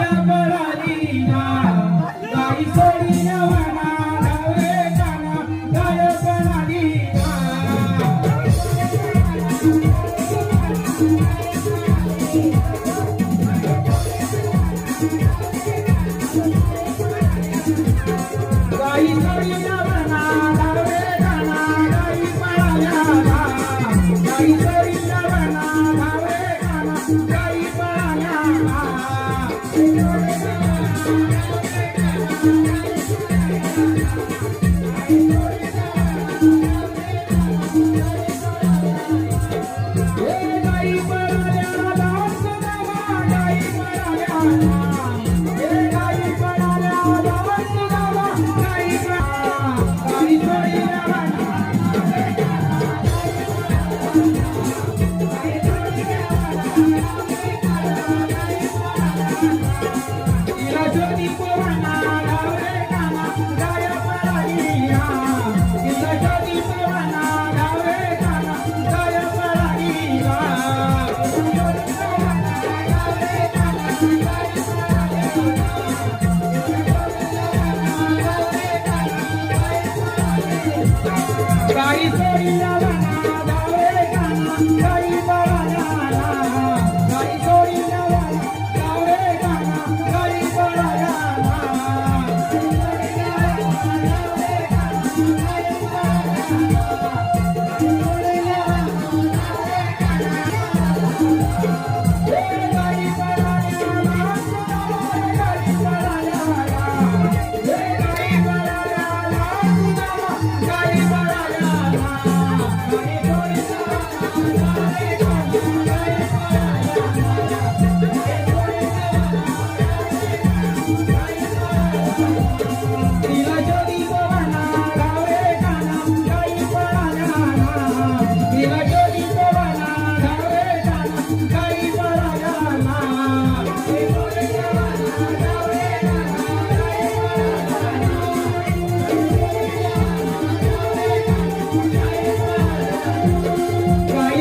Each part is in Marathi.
يا برانينا आई पर आया लाश दवा आई पर आया Bye.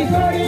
everybody.